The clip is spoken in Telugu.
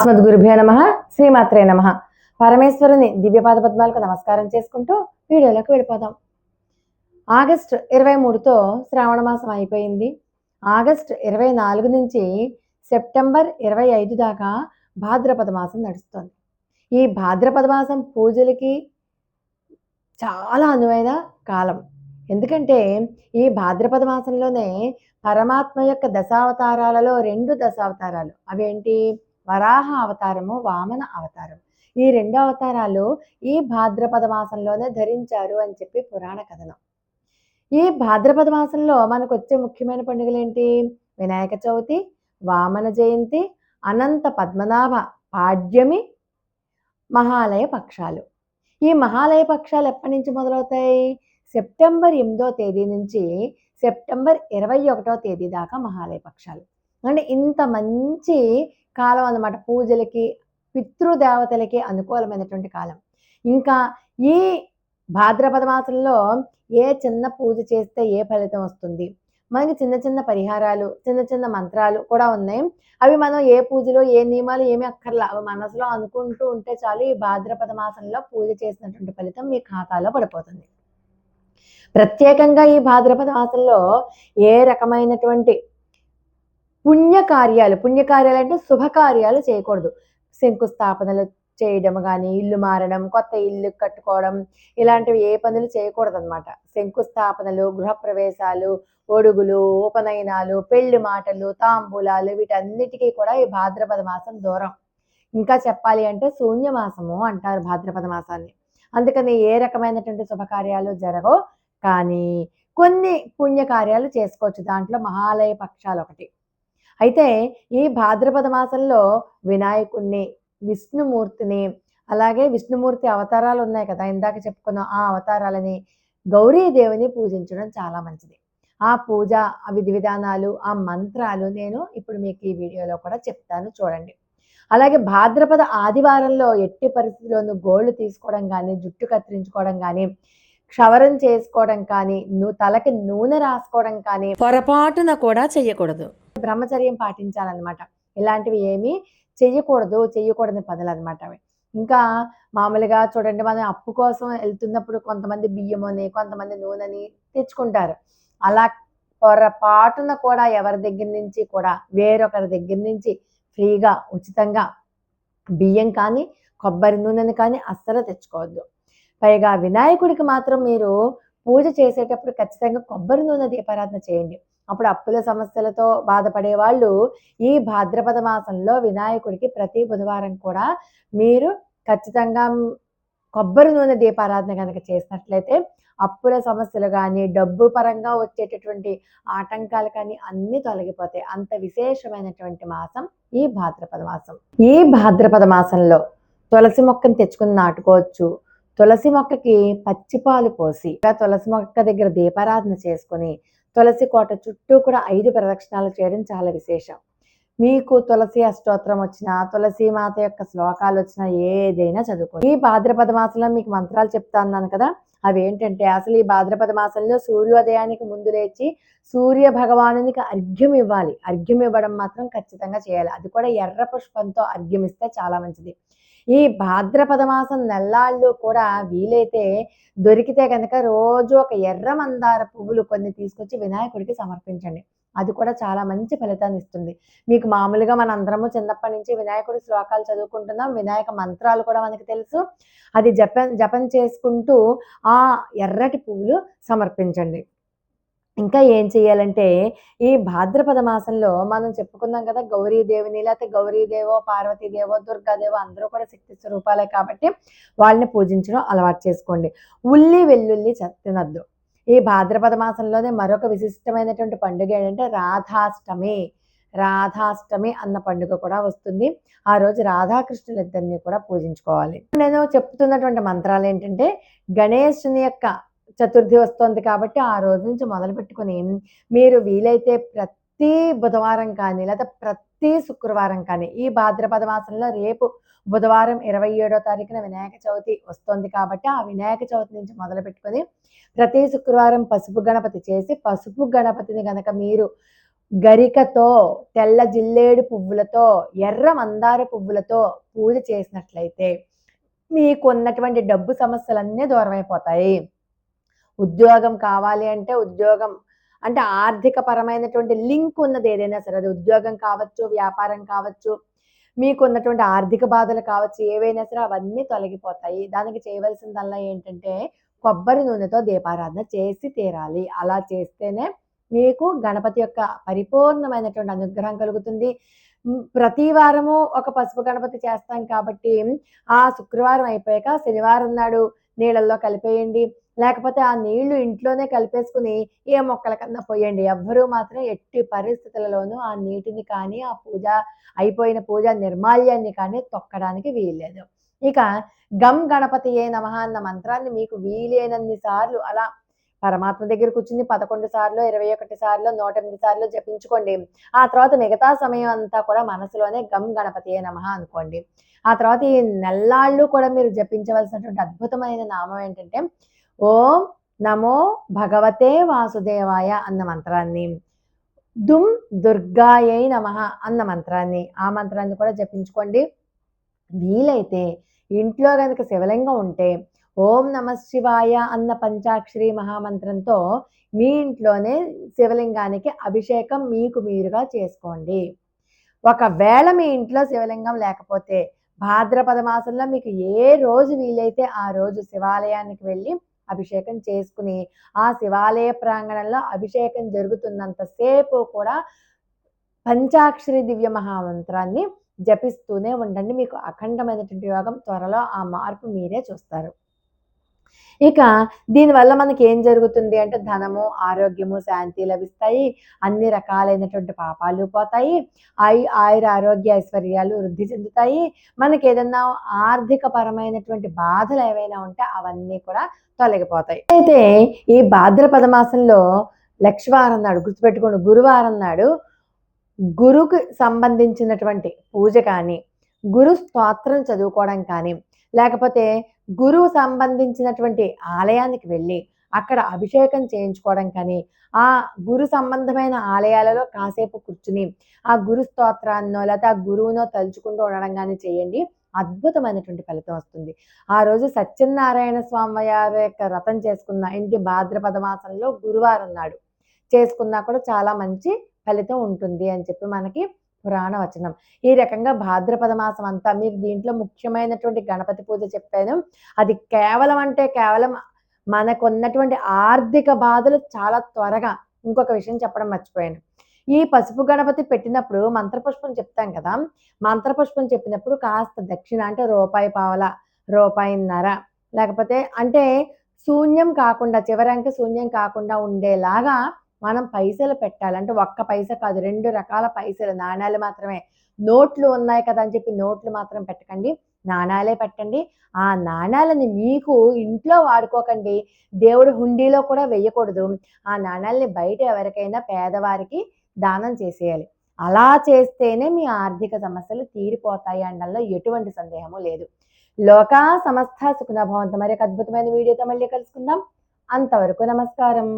అస్మద్గురుభ్యో నమ శ్రీమాత్రే నమ. పరమేశ్వరుని దివ్యపాద పద్మాలకు నమస్కారం చేసుకుంటూ వీడియోలోకి వెళ్ళిపోదాం. ఆగస్ట్ ఇరవై మూడుతో శ్రావణ మాసం అయిపోయింది. ఆగస్ట్ ఇరవై నాలుగు నుంచి సెప్టెంబర్ ఇరవై ఐదు దాకా భాద్రపద మాసం నడుస్తుంది. ఈ భాద్రపద మాసం పూజలకి చాలా అనువైన కాలం. ఎందుకంటే ఈ భాద్రపద మాసంలోనే పరమాత్మ యొక్క దశావతారాలలో రెండు దశావతారాలు. అవేంటి? వరాహ అవతారము వామన అవతారం. ఈ రెండు అవతారాలు ఈ భాద్రపద మాసంలోనే ధరించారు అని చెప్పి పురాణ కథనం. ఈ భాద్రపద మాసంలో మనకు వచ్చే ముఖ్యమైన పండుగలు ఏంటి వినాయక చవితి వామన జయంతి అనంత పద్మనాభ పాడ్యమి మహాలయ పక్షాలు. ఈ మహాలయ పక్షాలు ఎప్పటి నుంచి మొదలవుతాయి? సెప్టెంబర్ ఎనిమిదో తేదీ నుంచి సెప్టెంబర్ ఇరవై ఒకటో తేదీ దాకా మహాలయ పక్షాలు. అంటే ఇంత మంచి కాలం అన్నమాట. పూజలకి పితృదేవతలకి అనుకూలమైనటువంటి కాలం. ఇంకా ఈ భాద్రపద మాసంలో ఏ చిన్న పూజ చేస్తే ఏ ఫలితం వస్తుంది? మనకి చిన్న చిన్న పరిహారాలు చిన్న చిన్న మంత్రాలు కూడా ఉన్నాయి. అవి మనం ఏ పూజలో ఏ నియమాలు ఏమి అక్కర్లా. అవి మనసులో అనుకుంటూ ఉంటే చాలు ఈ భాద్రపద మాసంలో పూజ చేసినటువంటి ఫలితం మీ ఖాతాలో పడిపోతుంది. ప్రత్యేకంగా ఈ భాద్రపద మాసంలో ఏ రకమైనటువంటి పుణ్యకార్యాలు పుణ్యకార్యాలు అంటే శుభకార్యాలు చేయకూడదు. శంకుస్థాపనలు చేయడం కానీ ఇల్లు మారడం కొత్త ఇల్లు కట్టుకోవడం ఇలాంటివి ఏ పనులు చేయకూడదు అనమాట శంకుస్థాపనలు గృహప్రవేశాలు ఒడుగులు ఉపనయనాలు పెళ్ళి మాటలు తాంబూలాలు వీటన్నిటికీ కూడా ఈ భాద్రపద మాసం దూరం. ఇంకా చెప్పాలి అంటే శూన్యమాసము అంటారు భాద్రపద మాసాన్ని. అందుకని ఏ రకమైనటువంటి శుభకార్యాలు జరగవు. కానీ కొన్ని పుణ్యకార్యాలు చేసుకోవచ్చు. దాంట్లో మహాలయ పక్షాలు ఒకటి. అయితే ఈ భాద్రపద మాసంలో వినాయకుణ్ణి విష్ణుమూర్తిని అలాగే విష్ణుమూర్తి అవతారాలు ఉన్నాయి కదా ఇందాక చెప్పుకున్న ఆ అవతారాలని గౌరీదేవిని పూజించడం చాలా మంచిది. ఆ పూజ ఆ విధి విధానాలు ఆ మంత్రాలు నేను ఇప్పుడు మీకు ఈ వీడియోలో కూడా చెప్తాను చూడండి. అలాగే భాద్రపద ఆదివారంలో ఎట్టి పరిస్థితుల్లోనూ గోళ్ళు తీసుకోవడం కానీ జుట్టు కత్తిరించుకోవడం కానీ క్షవరం చేసుకోవడం కానీ తలకి నూనె రాసుకోవడం కానీ పొరపాటున కూడా చెయ్యకూడదు. బ్రహ్మచర్యం పాటించాలన్నమాట. ఇలాంటివి ఏమీ చెయ్యకూడదు చెయ్యకూడని పనులు అనమాట అవి. ఇంకా మామూలుగా చూడండి మనం అప్పు కోసం వెళ్తున్నప్పుడు కొంతమంది బియ్యం అని కొంతమంది నూనెని తెచ్చుకుంటారు. అలా పొరపాటున కూడా ఎవరి దగ్గర నుంచి కూడా వేరొకరి దగ్గర నుంచి ఫ్రీగా ఉచితంగా బియ్యం కానీ కొబ్బరి నూనెని కానీ అస్సలు తెచ్చుకోవద్దు. పైగా వినాయకుడికి మాత్రం మీరు పూజ చేసేటప్పుడు ఖచ్చితంగా కొబ్బరి నూనె దీపారాధన చేయండి. అప్పుడు అప్పుల సమస్యలతో బాధపడే వాళ్ళు ఈ భాద్రపద మాసంలో వినాయకుడికి ప్రతి బుధవారం కూడా మీరు ఖచ్చితంగా కొబ్బరి నూనె దీపారాధన కనుక చేసినట్లయితే అప్పుల సమస్యలు కానీ డబ్బు పరంగా వచ్చేటటువంటి ఆటంకాలు కానీ అన్నీ తొలగిపోతాయి. అంత విశేషమైనటువంటి మాసం ఈ భాద్రపద మాసం. ఈ భాద్రపద మాసంలో తులసి మొక్కను తెచ్చుకుని నాటుకోవచ్చు. తులసి మొక్కకి పచ్చిపాలు పోసి తులసి మొక్క దగ్గర దీపారాధన చేసుకొని తులసి కోట చుట్టూ కూడా ఐదు ప్రదక్షిణాలు చేయడం చాలా విశేషం. మీకు తులసి అష్టోత్తరం వచ్చినా తులసి మాత యొక్క శ్లోకాలు వచ్చినా ఏదైనా చదువుకో ఈ భాద్రపద మాసంలో మీకు మంత్రాలు చెప్తా అన్నాను కదా అవి ఏంటంటే అసలు ఈ భాద్రపద మాసంలో సూర్యోదయానికి ముందు లేచి సూర్య భగవానునికి అర్ఘ్యం ఇవ్వాలి. అర్ఘ్యం ఇవ్వడం మాత్రం ఖచ్చితంగా చేయాలి. అది కూడా ఎర్ర పుష్పంతో అర్ఘ్యం ఇస్తే చాలా మంచిది. ఈ భాద్రపద మాసం నెల్లాళ్ళు కూడా వీలైతే దొరికితే కనుక రోజు ఒక ఎర్ర మందార పువ్వులు కొన్ని తీసుకొచ్చి వినాయకుడికి సమర్పించండి. అది కూడా చాలా మంచి ఫలితాన్ని ఇస్తుంది. మీకు మామూలుగా మన అందరము చిన్నప్పటి నుంచి వినాయకుడి శ్లోకాలు చదువుకుంటున్నాం. వినాయక మంత్రాలు కూడా మనకి తెలుసు. అది జపం జపం చేసుకుంటూ ఆ ఎర్రటి పువ్వులు సమర్పించండి. ఇంకా ఏం చేయాలంటే ఈ భాద్రపద మాసంలో మనం చెప్పుకున్నాం కదా గౌరీదేవిని లేకపోతే గౌరీదేవో పార్వతీదేవో దుర్గాదేవో అందరూ కూడా శక్తి స్వరూపాలే కాబట్టి వాళ్ళని పూజించడం అలవాటు చేసుకోండి. ఉల్లి వెల్లుల్లి చ- తినద్దు ఈ భాద్రపద మాసంలోనే మరొక విశిష్టమైనటువంటి పండుగ ఏంటంటే రాధాష్టమి. రాధాష్టమి అన్న పండుగ కూడా వస్తుంది. ఆ రోజు రాధాకృష్ణులిద్దరిని కూడా పూజించుకోవాలి. నేను చెప్తున్నటువంటి మంత్రాలు ఏంటంటే గణేశుని యొక్క చతుర్థి వస్తుంది కాబట్టి ఆ రోజు నుంచి మొదలు పెట్టుకుని మీరు వీలైతే ప్రతి బుధవారం కానీ లేదా ప్రతి శుక్రవారం కానీ ఈ భాద్రపద మాసంలో రేపు బుధవారం ఇరవై ఏడో తారీఖున వినాయక చవితి వస్తుంది కాబట్టి ఆ వినాయక చవితి నుంచి మొదలు పెట్టుకొని ప్రతి శుక్రవారం పసుపు గణపతి చేసి పసుపు గణపతిని కనుక మీరు గరికతో తెల్ల జిల్లేడు పువ్వులతో ఎర్ర మందార పువ్వులతో పూజ చేసినట్లయితే మీకు ఉన్నటువంటి డబ్బు సమస్యలన్నీ దూరమైపోతాయి. ఉద్యోగం కావాలి అంటే ఉద్యోగం అంటే ఆర్థిక పరమైనటువంటి లింక్ ఉన్నది ఏదైనా సరే. అది ఉద్యోగం కావచ్చు వ్యాపారం కావచ్చు మీకు ఉన్నటువంటి ఆర్థిక బాధలు కావచ్చు ఏవైనా సరే అవన్నీ తొలగిపోతాయి. దానికి చేయవలసిందల్లా ఏంటంటే కొబ్బరి నూనెతో దీపారాధన చేసి తీరాలి. అలా చేస్తేనే మీకు గణపతి యొక్క పరిపూర్ణమైనటువంటి అనుగ్రహం కలుగుతుంది. ప్రతి వారము ఒక పసుపు గణపతి చేస్తాం కాబట్టి ఆ శుక్రవారం అయిపోయాక శనివారం నాడు నీళ్ళల్లో కలిపేయండి. లేకపోతే ఆ నీళ్ళు ఇంట్లోనే కలిపేసుకుని ఏ మొక్కల కన్నా పోయండి. ఎవ్వరూ మాత్రం ఎట్టి పరిస్థితులలోనూ ఆ నీటిని కానీ ఆ పూజ అయిపోయిన పూజ నిర్మాల్యాన్ని కానీ తొక్కడానికి వీల్లేదు. ఇక గమ్ గణపతి ఏ నమః అన్న మంత్రాన్ని మీకు వీలైనన్ని సార్లు అలా పరమాత్మ దగ్గర కూర్చుని పదకొండు సార్లు ఇరవై ఒకటి సార్లు నూట ఎనిమిది సార్లు జపించుకోండి. ఆ తర్వాత మిగతా సమయం అంతా కూడా మనసులోనే గమ్ గణపతి ఏ నమః అనుకోండి. ఆ తర్వాత ఈ నెల్లాళ్ళు కూడా మీరు జపించవలసినటువంటి అద్భుతమైన నామం ఏంటంటే ఓం నమో భగవతే వాసుదేవాయ అన్న మంత్రాన్ని. దుమ్ దుర్గాయై నమ అన్న మంత్రాన్ని. ఆ మంత్రాన్ని కూడా జపించుకోండి. వీలైతే ఇంట్లో కనుక శివలింగం ఉంటే ఓం నమ శివాయ అన్న పంచాక్షరి మహామంత్రంతో మీ ఇంట్లోనే శివలింగానికి అభిషేకం మీకు మీరుగా చేసుకోండి. ఒకవేళ మీ ఇంట్లో శివలింగం లేకపోతే భాద్రపద మాసంలో మీకు ఏ రోజు వీలైతే ఆ రోజు శివాలయానికి వెళ్ళి అభిషేకం చేసుకుని ఆ శివాలయ ప్రాంగణంలో అభిషేకం జరుగుతున్నంతసేపు కూడా పంచాక్షరి దివ్య మహామంత్రాన్ని జపిస్తూనే ఉండండి. మీకు అఖండమైనటువంటి యోగం త్వరలో ఆ మార్పు మీరే చూస్తారు. ఇక దీనివల్ల మనకి ఏం జరుగుతుంది అంటే ధనము ఆరోగ్యము శాంతి లభిస్తాయి. అన్ని రకాలైనటువంటి పాపాలు పోతాయి. ఆయు ఆయుర ఆరోగ్య ఐశ్వర్యాలు వృద్ధి చెందుతాయి. మనకి ఏదన్నా ఆర్థిక పరమైనటువంటి బాధలు ఏవైనా ఉంటే అవన్నీ కూడా తొలగిపోతాయి. అయితే ఈ భాద్రపద మాసంలో లక్షవారం నాడు గుర్తుపెట్టుకోండి గురువారం నాడు గురుకు సంబంధించినటువంటి పూజ కానీ గురు స్తోత్రం చదువుకోవడం కానీ లేకపోతే గురువు సంబంధించినటువంటి ఆలయానికి వెళ్ళి అక్కడ అభిషేకం చేయించుకోవడం కానీ ఆ గురు సంబంధమైన ఆలయాలలో కాసేపు కూర్చుని ఆ గురు స్తోత్రాన్నో లేకపోతే ఆ గురువునో తలుచుకుంటూ ఉండడం కానీ చేయండి. అద్భుతమైనటువంటి ఫలితం వస్తుంది. ఆ రోజు సత్యనారాయణ స్వామి వారి యొక్క రథం చేసుకున్న ఇంటి భాద్రపద మాసంలో గురువారం నాడు చేసుకున్నా కూడా చాలా మంచి ఫలితం ఉంటుంది అని చెప్పి మనకి పురాణ వచనం. ఈ రకంగా భాద్రపద మాసం అంతా మీరు దీంట్లో ముఖ్యమైనటువంటి గణపతి పూజ చెప్పాను. అది కేవలం అంటే కేవలం మనకున్నటువంటి ఆర్థిక బాధలు చాలా త్వరగా ఇంకొక విషయం చెప్పడం మర్చిపోయాను. ఈ పసుపు గణపతి పెట్టినప్పుడు మంత్రపుష్పం చెప్తాం కదా? మంత్రపుష్పం చెప్పినప్పుడు కాస్త దక్షిణ అంటే రూపాయి పావల రూపాయిన్నర లేకపోతే అంటే శూన్యం కాకుండా చివరంకి శూన్యం కాకుండా ఉండేలాగా మనం పైసలు పెట్టాలంటే ఒక్క పైసా కాదు రెండు రకాల పైసలు. నాణాలు మాత్రమే. నోట్లు ఉన్నాయి కదా అని చెప్పి నోట్లు మాత్రం పెట్టకండి. నాణాలే పెట్టండి. ఆ నాణాలని మీకు ఇంట్లో వాడుకోకండి. దేవుడు హుండీలో కూడా వేయకూడదు. ఆ నాణాలని బయట ఎవరికైనా పేదవారికి దానం చేసేయాలి. అలా చేస్తేనే మీ ఆర్థిక సమస్యలు తీరిపోతాయి అనడంలో ఎటువంటి సందేహము లేదు. లోకా సమస్త సుఖనభవంతం మరి ఒక అద్భుతమైన వీడియోతో మళ్ళీ కలుసుకుందాం. అంతవరకు నమస్కారం.